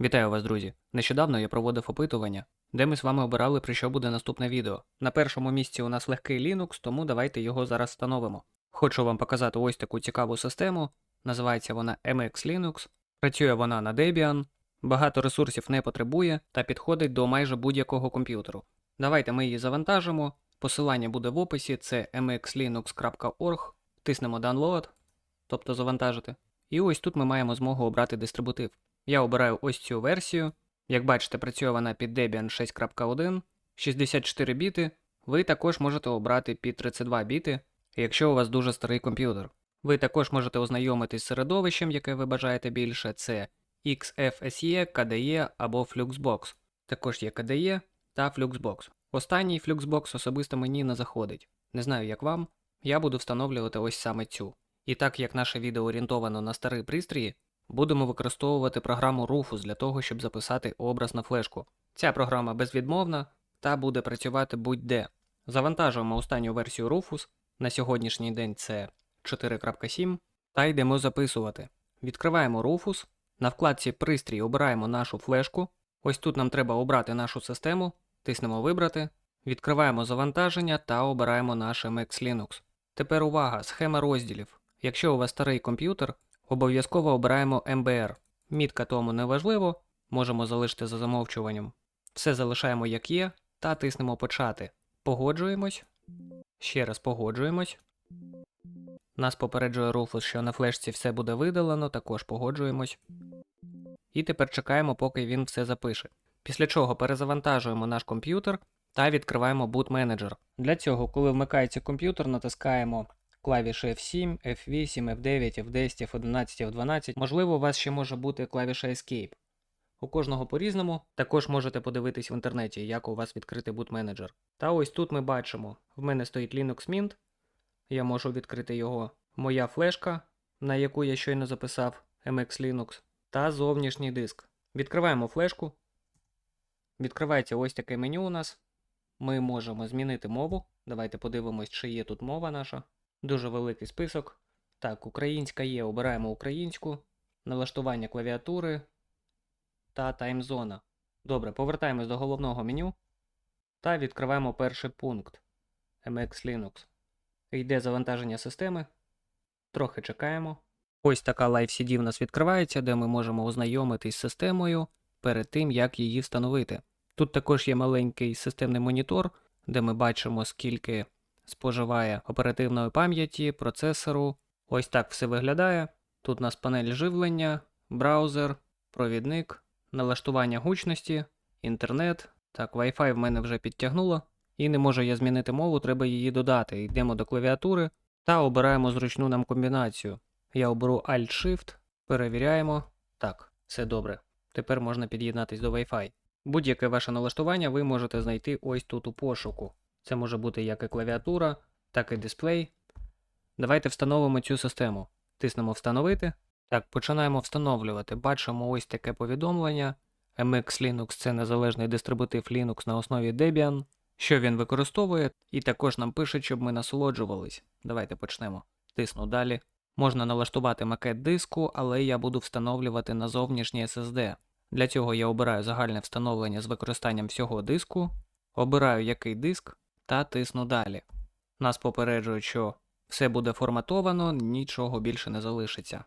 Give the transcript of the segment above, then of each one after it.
Вітаю вас, друзі! Нещодавно я проводив опитування, де ми з вами обирали, про що буде наступне відео. На першому місці у нас легкий Linux, тому давайте його зараз встановимо. Хочу вам показати ось таку цікаву систему. Називається вона MX Linux. Працює вона на Debian, багато ресурсів не потребує та підходить до майже будь-якого комп'ютеру. Давайте ми її завантажимо. Посилання буде в описі, це mxlinux.org. Тиснемо Download, тобто завантажити. І ось тут ми маємо змогу обрати дистрибутив. Я обираю ось цю версію. Як бачите, працює вона під Debian 6.1, 64 біти. Ви також можете обрати під 32 біти, якщо у вас дуже старий комп'ютер. Ви також можете ознайомитись з середовищем, яке ви бажаєте більше, це XFSE, KDE або Fluxbox. Також є KDE та Fluxbox. Останній Fluxbox особисто мені не заходить. Не знаю, як вам. Я буду встановлювати ось саме цю. І так як наше відео орієнтовано на старі пристрої, будемо використовувати програму Rufus для того, щоб записати образ на флешку. Ця програма безвідмовна та буде працювати будь-де. Завантажуємо останню версію Rufus. На сьогоднішній день це 4.7 та йдемо записувати. Відкриваємо Rufus. На вкладці Пристрій обираємо нашу флешку. Ось тут нам треба обрати нашу систему, тиснемо Вибрати, відкриваємо завантаження та обираємо наш MX Linux. Тепер увага, схема розділів. Якщо у вас старий комп'ютер, обов'язково обираємо MBR. Мітка тому не важливо, можемо залишити за замовчуванням. Все залишаємо як є та тиснемо Почати. Погоджуємось. Ще раз погоджуємось. Нас попереджує Rufus, що на флешці все буде видалено, також погоджуємось. І тепер чекаємо, поки він все запише. Після чого перезавантажуємо наш комп'ютер та відкриваємо Boot Manager. Для цього, коли вмикається комп'ютер, натискаємо клавіші F7, F8, F9, F10, F11, F12. Можливо, у вас ще може бути клавіша Escape. У кожного по-різному. Також можете подивитись в інтернеті, як у вас відкрити Boot Manager. Та ось тут ми бачимо: в мене стоїть Linux Mint. Я можу відкрити його. Моя флешка, на яку я щойно записав MX Linux, та зовнішній диск. Відкриваємо флешку. Відкривається ось таке меню у нас. Ми можемо змінити мову. Давайте подивимось, чи є тут мова наша. Дуже великий список. Так, українська є, обираємо українську, налаштування клавіатури та таймзона. Добре, повертаємось до головного меню та відкриваємо перший пункт MX Linux. Йде завантаження системи. Трохи чекаємо. Ось така Live CD в нас відкривається, де ми можемо ознайомитись з системою перед тим, як її встановити. Тут також є маленький системний монітор, де ми бачимо, скільки споживає оперативної пам'яті, процесору. Ось так все виглядає. Тут у нас панель живлення, браузер, провідник, налаштування гучності, інтернет. Так, Wi-Fi в мене вже підтягнуло. І не можу я змінити мову, треба її додати. Йдемо до клавіатури та обираємо зручну нам комбінацію. Я оберу Alt-Shift, перевіряємо. Так, все добре. Тепер можна під'єднатись до Wi-Fi. Будь-яке ваше налаштування ви можете знайти ось тут у пошуку. Це може бути як і клавіатура, так і дисплей. Давайте встановимо цю систему. Тиснемо Встановити. Так, починаємо встановлювати. Бачимо ось таке повідомлення. MX Linux це незалежний дистрибутив Linux на основі Debian. Що він використовує, і також нам пише, щоб ми насолоджувались. Давайте почнемо. Тисну далі. Можна налаштувати макет диску, але я буду встановлювати на зовнішній SSD. Для цього я обираю загальне встановлення з використанням всього диску, обираю який диск та тисну далі. Нас попереджують, що все буде форматовано, нічого більше не залишиться.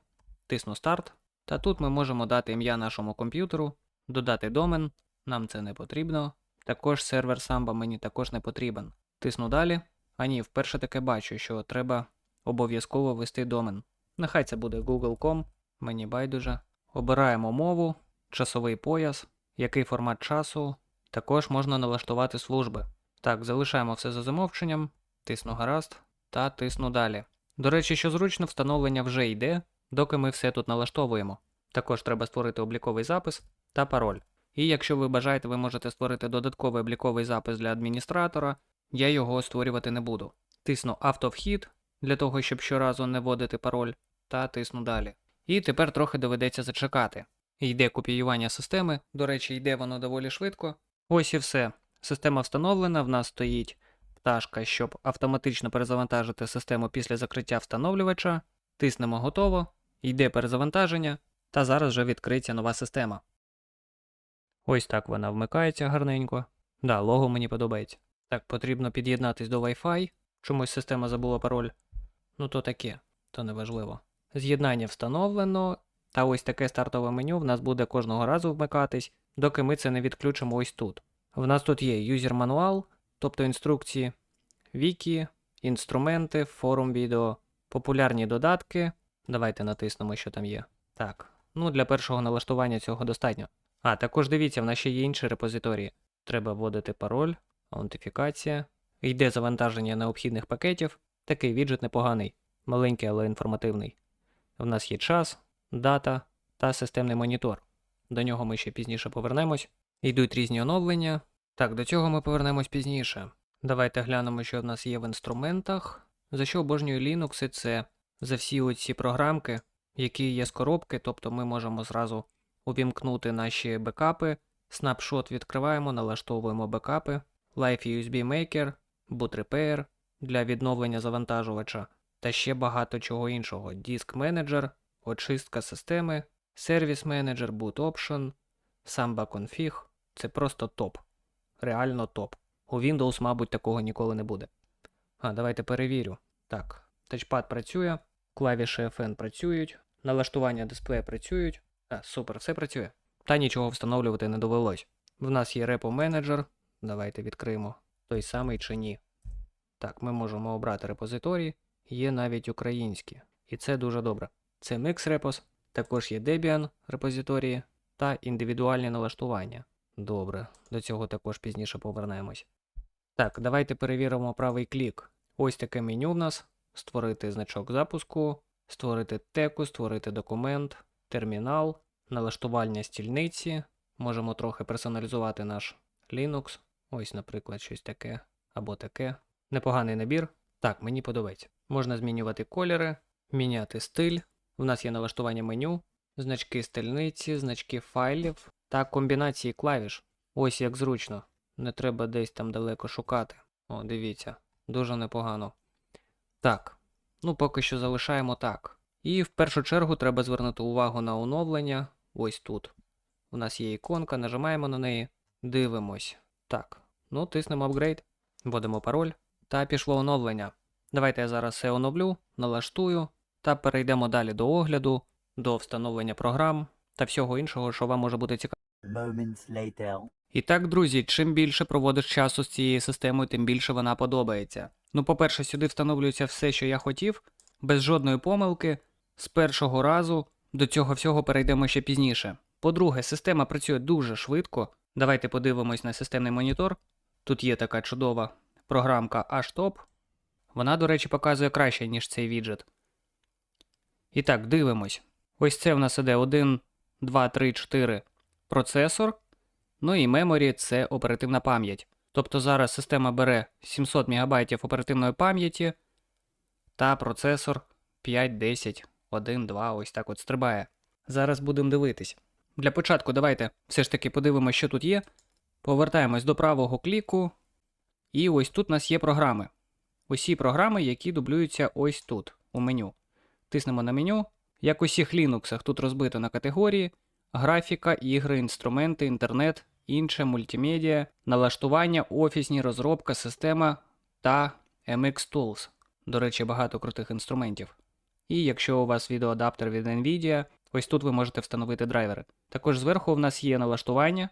Тисну старт, та тут ми можемо дати ім'я нашому комп'ютеру, додати домен, нам це не потрібно. Також сервер Samba мені також не потрібен. Тисну далі. А ні, вперше таке бачу, що треба обов'язково ввести домен. Нехай це буде google.com, мені байдуже. Обираємо мову, часовий пояс, який формат часу. Також можна налаштувати служби. Так, залишаємо все за замовченням, тисну гаразд та тисну далі. До речі, що зручно, встановлення вже йде, доки ми все тут налаштовуємо. Також треба створити обліковий запис та пароль. І якщо ви бажаєте, ви можете створити додатковий обліковий запис для адміністратора, я його створювати не буду. Тисну автовхід для того, щоб щоразу не вводити пароль, та тисну далі. І тепер трохи доведеться зачекати. Йде копіювання системи, до речі, йде воно доволі швидко. Ось і все. Система встановлена, в нас стоїть пташка, щоб автоматично перезавантажити систему після закриття встановлювача. Тиснемо готово, йде перезавантаження, та зараз вже відкриється нова система. Ось так вона вмикається гарненько. Да, лого мені подобається. Так, потрібно під'єднатись до Wi-Fi. Чомусь система забула пароль. Ну то таке, то не важливо. З'єднання встановлено, та ось таке стартове меню в нас буде кожного разу вмикатись, доки ми це не відключимо ось тут. В нас тут є юзер мануал, тобто інструкції, вікі, інструменти, форум відео, популярні додатки. Давайте натиснемо, що там є. Так, ну для першого налаштування цього достатньо. А, також дивіться, в нас ще є інші репозиторії. Треба вводити пароль, аутентифікація. Йде завантаження необхідних пакетів. Такий віджит непоганий, маленький, але інформативний. В нас є час, дата та системний монітор. До нього ми ще пізніше повернемось. Йдуть різні оновлення. Так, до цього ми повернемось пізніше. Давайте глянемо, що в нас є в інструментах. За що обожнюю Linux, і це за всі оці програмки, які є з коробки, тобто ми можемо зразу увімкнути наші бекапи. Snapshot відкриваємо, налаштовуємо бекапи, Live USB Maker, Boot Repair для відновлення завантажувача та ще багато чого іншого. Disk Manager, очистка системи, Service Manager, Boot Option, Samba Config. Це просто топ. Реально топ. У Windows, мабуть, такого ніколи не буде. А, давайте перевірю. Так, тачпад працює, клавіші FN працюють, налаштування дисплея працюють. А, супер, все працює. Та нічого встановлювати не довелось. В нас є репо менеджер. Давайте відкриємо той самий чи ні. Так, ми можемо обрати репозиторії, є навіть українські. І це дуже добре. Це Mix Repos, також є Debian репозиторії та індивідуальні налаштування. Добре, до цього також пізніше повернемось. Так, давайте перевіримо правий клік. Ось таке меню в нас: створити значок запуску, створити теку, створити документ, термінал, налаштування стільниці. Можемо трохи персоналізувати наш Linux. Ось, наприклад, щось таке або таке. Непоганий набір. Так, мені подобається. Можна змінювати кольори, міняти стиль. У нас є налаштування меню, значки стильниці, значки файлів та комбінації клавіш. Ось як зручно. Не треба десь там далеко шукати. О, дивіться, дуже непогано. Так, ну поки що залишаємо так. І в першу чергу треба звернути увагу на оновлення. Ось тут. У нас є іконка, нажимаємо на неї, дивимось. Так, ну тиснемо апгрейд, вводимо пароль та пішло оновлення. Давайте я зараз все оновлю, налаштую та перейдемо далі до огляду, до встановлення програм та всього іншого, що вам може бути цікаво. І так, друзі, чим більше проводиш часу з цією системою, тим більше вона подобається. Ну, по-перше, сюди встановлюється все, що я хотів, без жодної помилки, з першого разу. До цього всього перейдемо ще пізніше. По-друге, система працює дуже швидко. Давайте подивимось на системний монітор. Тут є така чудова програмка HTOP. Вона, до речі, показує краще, ніж цей віджит. І так, дивимось. Ось це в нас іде 1, 2, 3, 4 процесор. Ну і memory – це оперативна пам'ять. Тобто зараз система бере 700 МБ оперативної пам'яті та процесор 5, 10, 1, 2, ось так от стрибає. Зараз будемо дивитись. Для початку давайте все ж таки подивимося, що тут є. Повертаємось до правого кліку. І ось тут у нас є програми. Усі програми, які дублюються ось тут, у меню. Тиснемо на меню. Як у всіх Linux, тут розбито на категорії: графіка, ігри, інструменти, інтернет, інше, мультимедіа, налаштування, офісні, розробка, система та MX Tools. До речі, багато крутих інструментів. І якщо у вас відеоадаптер від Nvidia, ось тут ви можете встановити драйвери. Також зверху в нас є налаштування.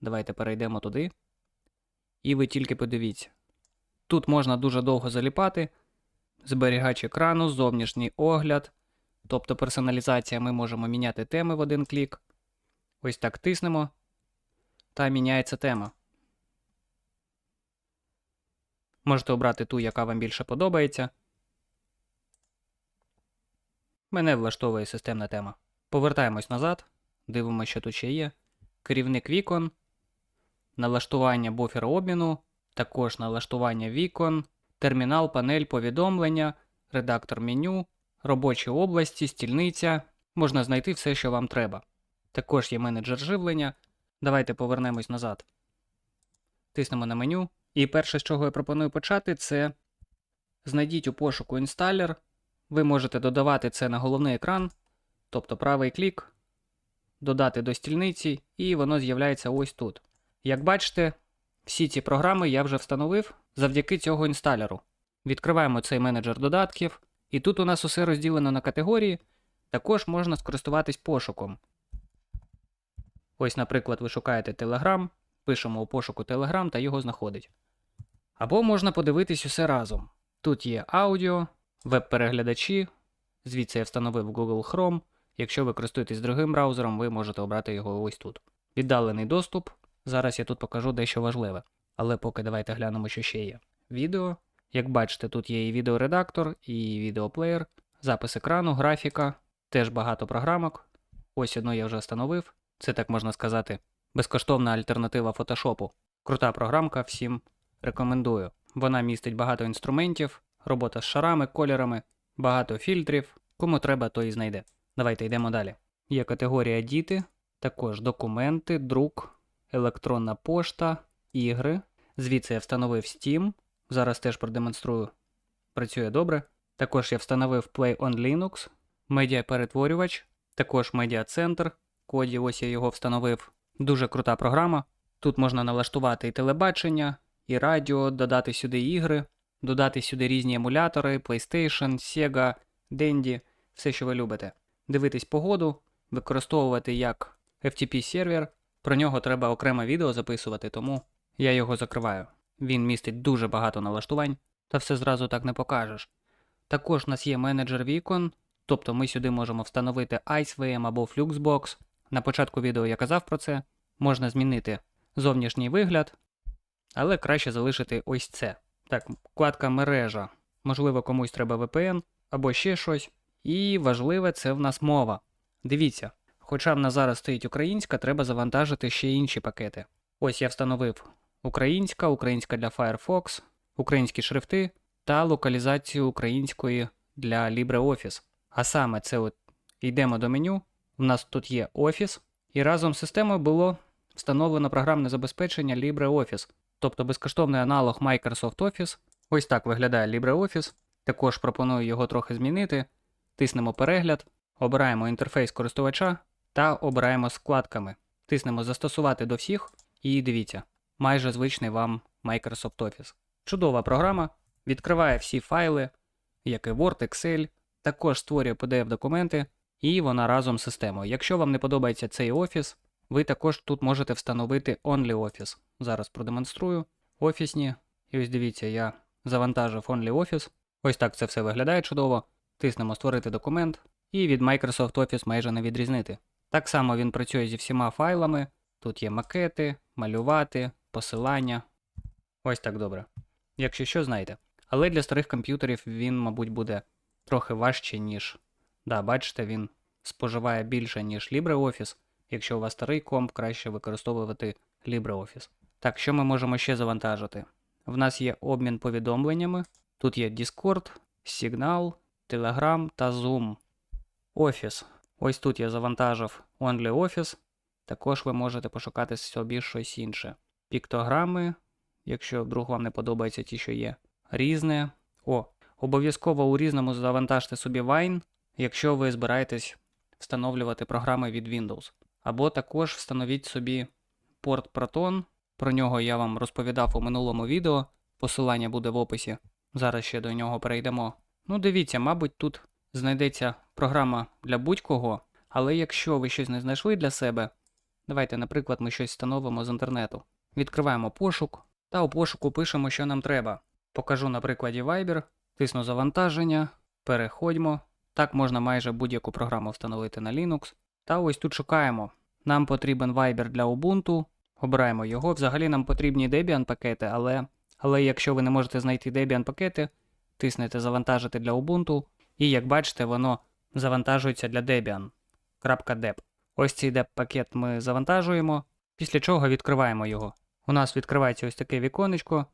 Давайте перейдемо туди. І ви тільки подивіться. Тут можна дуже довго заліпати. Зберігач екрану, зовнішній огляд. Тобто персоналізація ми можемо міняти теми в один клік. Ось так тиснемо. Та міняється тема. Можете обрати ту, яка вам більше подобається. Мене влаштовує системна тема. Повертаємось назад. Дивимося, що тут ще є. Керівник вікон. Налаштування буфера обміну. Також налаштування вікон. Термінал, панель повідомлення. Редактор меню. Робочі області, стільниця. Можна знайти все, що вам треба. Також є менеджер живлення. Давайте повернемось назад. Тиснемо на меню. І перше, з чого я пропоную почати, це знайдіть у пошуку інсталер. Ви можете додавати це на головний екран, тобто правий клік, додати до стільниці, і воно з'являється ось тут. Як бачите, всі ці програми я вже встановив завдяки цього інсталеру. Відкриваємо цей менеджер додатків, і тут у нас усе розділено на категорії. Також можна скористуватись пошуком. Ось, наприклад, ви шукаєте Telegram, пишемо у пошуку Telegram та його знаходить. Або можна подивитись усе разом. Тут є аудіо, веб-переглядачі, звідси я встановив Google Chrome. Якщо ви користуєтесь другим браузером, ви можете обрати його ось тут. Віддалений доступ. Зараз я тут покажу дещо важливе. Але поки давайте глянемо, що ще є. Відео. Як бачите, тут є і відеоредактор, і відеоплеєр, запис екрану, графіка, теж багато програмок. Ось одну я вже встановив. Це так можна сказати, безкоштовна альтернатива фотошопу. Крута програмка, всім рекомендую. Вона містить багато інструментів, робота з шарами, кольорами, багато фільтрів. Кому треба, то і знайде. Давайте йдемо далі. Є категорія діти, також документи, друк, електронна пошта, ігри. Звідси я встановив Steam. Зараз теж продемонструю. Працює добре. Також я встановив Play on Linux, медіаперетворювач, також медіацентр. Коді, ось я його встановив. Дуже крута програма. Тут можна налаштувати і телебачення, і радіо, додати сюди ігри, додати сюди різні емулятори, PlayStation, Sega, Dendy, все, що ви любите. Дивитись погоду, використовувати як FTP сервер. Про нього треба окреме відео записувати, тому я його закриваю. Він містить дуже багато налаштувань, та все зразу так не покажеш. Також у нас є менеджер вікон, тобто ми сюди можемо встановити IceVM або Fluxbox. На початку відео я казав про це. Можна змінити зовнішній вигляд, але краще залишити ось це. Так, вкладка мережа. Можливо, комусь треба VPN або ще щось. І важливе це в нас мова. Дивіться, хоча в нас зараз стоїть українська, треба завантажити ще інші пакети. Ось я встановив українська, українська для Firefox, українські шрифти та локалізацію української для LibreOffice. А саме це от йдемо до меню. У нас тут є Office, і разом з системою було встановлено програмне забезпечення LibreOffice, тобто безкоштовний аналог Microsoft Office. Ось так виглядає LibreOffice. Також пропоную його трохи змінити. Тиснемо перегляд, обираємо інтерфейс користувача та обираємо складками. Тиснемо Застосувати до всіх і дивіться, майже звичний вам Microsoft Office. Чудова програма, відкриває всі файли, як і Word, Excel, також створює PDF-документи, і вона разом з системою. Якщо вам не подобається цей офіс, ви також тут можете встановити OnlyOffice. Зараз продемонструю. Офісні. І ось дивіться, я завантажив OnlyOffice. Ось так це все виглядає чудово. Тиснемо Створити документ, і від Microsoft Office майже не відрізнити. Так само він працює зі всіма файлами. Тут є макети, малювати, посилання. Ось так добре. Якщо що, знаєте. Але для старих комп'ютерів він, мабуть, буде трохи важче, ніж. Да, бачите, він споживає більше, ніж LibreOffice. Якщо у вас старий комп, краще використовувати LibreOffice. Так, що ми можемо ще завантажити? В нас є обмін повідомленнями. Тут є Discord, Signal, Telegram та Zoom. Office. Ось тут я завантажив OnlyOffice. Також ви можете пошукати собі щось інше. Піктограми, якщо вдруг вам не подобаються ті, що є. Різне. О, обов'язково у різному завантажте собі Wine, якщо ви збираєтесь встановлювати програми від Windows. Або також встановіть собі порт Proton. Про нього я вам розповідав у минулому відео. Посилання буде в описі. Зараз ще до нього перейдемо. Ну, дивіться, мабуть, тут знайдеться програма для будь-кого, але якщо ви щось не знайшли для себе, давайте, наприклад, ми щось встановимо з інтернету. Відкриваємо пошук та у пошуку пишемо, що нам треба. Покажу на прикладі Viber, тисну завантаження, переходьмо. Так можна майже будь-яку програму встановити на Linux. Та ось тут шукаємо. Нам потрібен Viber для Ubuntu. Обираємо його. Взагалі нам потрібні Debian пакети, але, але якщо ви не можете знайти Debian пакети, тиснете завантажити для Ubuntu, і як бачите, воно завантажується для Debian. .deb. Ось цей deb пакет ми завантажуємо, після чого відкриваємо його. У нас відкривається ось таке віконечко,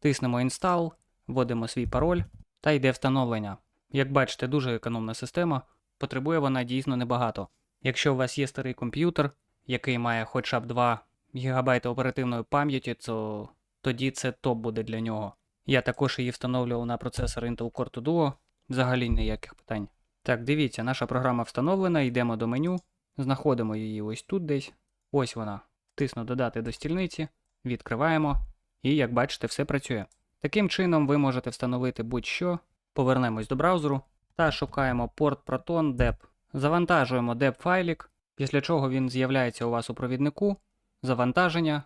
тиснемо Install, вводимо свій пароль та йде встановлення. Як бачите, дуже економна система, потребує вона дійсно небагато. Якщо у вас є старий комп'ютер, який має хоча б 2 ГБ оперативної пам'яті, то тоді це топ буде для нього. Я також її встановлював на процесор Intel Core 2 Duo, взагалі ніяких питань. Так, дивіться, наша програма встановлена, йдемо до меню, Знаходимо її ось тут десь. Ось вона. Тисну додати до стільниці, відкриваємо, і як бачите, все працює. Таким чином ви можете встановити будь-що. Повернемось до браузеру та шукаємо порт Proton dep. Завантажуємо dep файлік, після чого він з'являється у вас у провіднику, завантаження,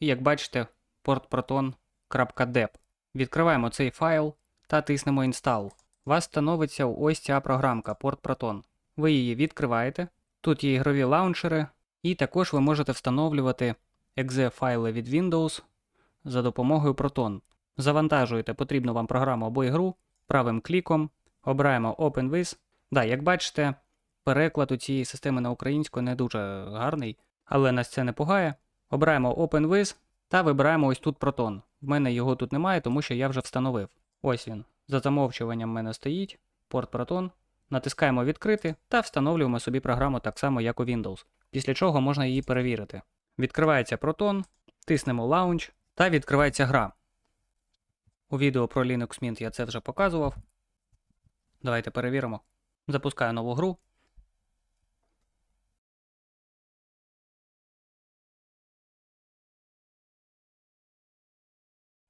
і як бачите, порт proton.dep. Відкриваємо цей файл та тиснемо Install. Вас становиться ось ця програмка Port Proton. Ви її відкриваєте. Тут є ігрові лаунчери, і також ви можете встановлювати exe файли від Windows за допомогою Proton. Завантажуєте потрібну вам програму або ігру правим кліком, обираємо Open with. Да, як бачите, переклад у цієї системи на українську не дуже гарний, але нас це не пугає. Обираємо Open та вибираємо ось тут Proton. В мене його тут немає, тому що я вже встановив. Ось він. За замовчуванням в мене стоїть порт Proton. Натискаємо відкрити та встановлюємо собі програму так само, як у Windows, після чого можна її перевірити. Відкривається Proton, тиснемо Launch та відкривається гра. У відео про Linux Mint я це вже показував. Давайте перевіримо. Запускаю нову гру.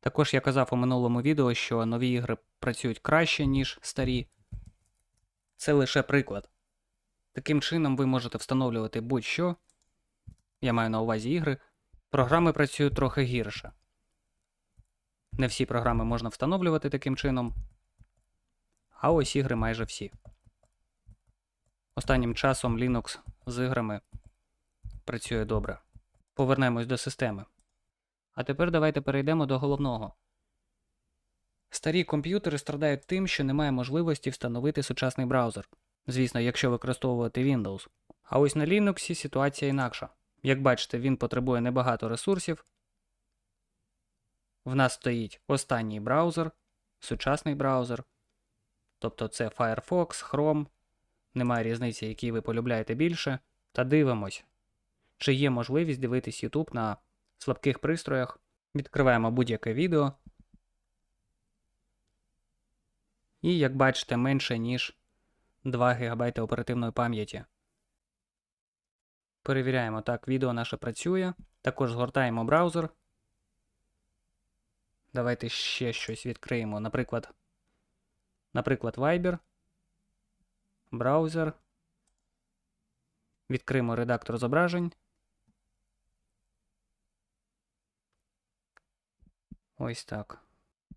Також я казав у минулому відео, що нові ігри працюють краще, ніж старі. Це лише приклад. Таким чином ви можете встановлювати будь-що. Я маю на увазі ігри. Програми працюють трохи гірше. Не всі програми можна встановлювати таким чином. А ось ігри майже всі. Останнім часом Linux з іграми працює добре. Повернемось до системи. А тепер давайте перейдемо до головного. Старі комп'ютери страдають тим, що немає можливості встановити сучасний браузер. Звісно, якщо використовувати Windows. А ось на Linux ситуація інакша. Як бачите, він потребує небагато ресурсів. В нас стоїть останній браузер, сучасний браузер. Тобто це Firefox, Chrome. Немає різниці, який ви полюбляєте більше. Та дивимось, чи є можливість дивитись YouTube на слабких пристроях. Відкриваємо будь-яке відео. І, як бачите, менше, ніж 2 ГБ оперативної пам'яті. Перевіряємо, так, відео наше працює. Також згортаємо браузер. Давайте ще щось відкриємо. Наприклад, наприклад, Viber. Браузер. Відкриємо редактор зображень. Ось так.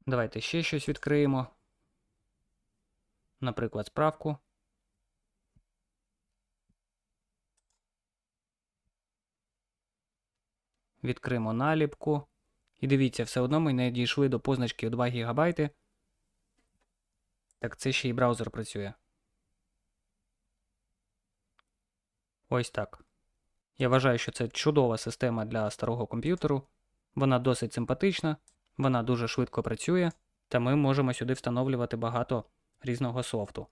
Давайте ще щось відкриємо. Наприклад, справку. Відкриємо наліпку. І дивіться, все одно ми не дійшли до позначки 2 ГБ. Так це ще й браузер працює. Ось так. Я вважаю, що це чудова система для старого комп'ютеру. Вона досить симпатична, вона дуже швидко працює, та ми можемо сюди встановлювати багато різного софту,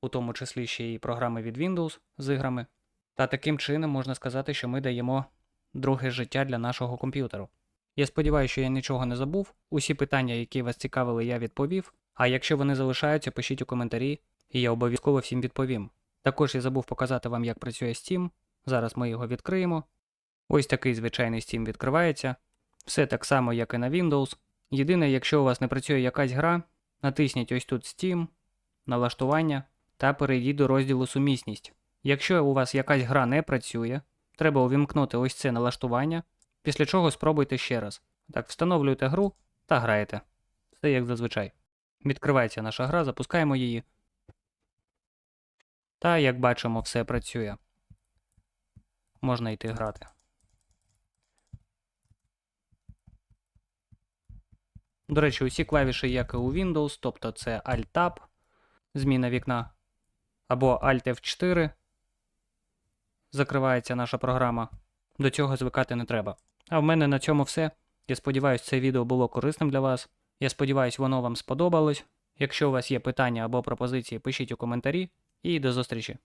у тому числі ще й програми від Windows з іграми. Та таким чином можна сказати, що ми даємо друге життя для нашого комп'ютеру. Я сподіваюся, що я нічого не забув. Усі питання, які вас цікавили, я відповів. А якщо вони залишаються, пишіть у коментарі, і я обов'язково всім відповім. Також я забув показати вам, як працює Steam. Зараз ми його відкриємо. Ось такий звичайний Steam відкривається. Все так само, як і на Windows. Єдине, якщо у вас не працює якась гра, натисніть ось тут Steam, налаштування та перейдіть до розділу Сумісність. Якщо у вас якась гра не працює, треба увімкнути ось це налаштування, після чого спробуйте ще раз. Так, встановлюєте гру та граєте. Все як зазвичай. Відкривається наша гра, запускаємо її. Та, як бачимо, все працює. Можна йти грати. До речі, усі клавіші, як і у Windows, тобто це Alt-Tab, зміна вікна, або Alt F4. Закривається наша програма. До цього звикати не треба. А в мене на цьому все. Я сподіваюся, це відео було корисним для вас. Я сподіваюся, воно вам сподобалось. Якщо у вас є питання або пропозиції, пишіть у коментарі і до зустрічі!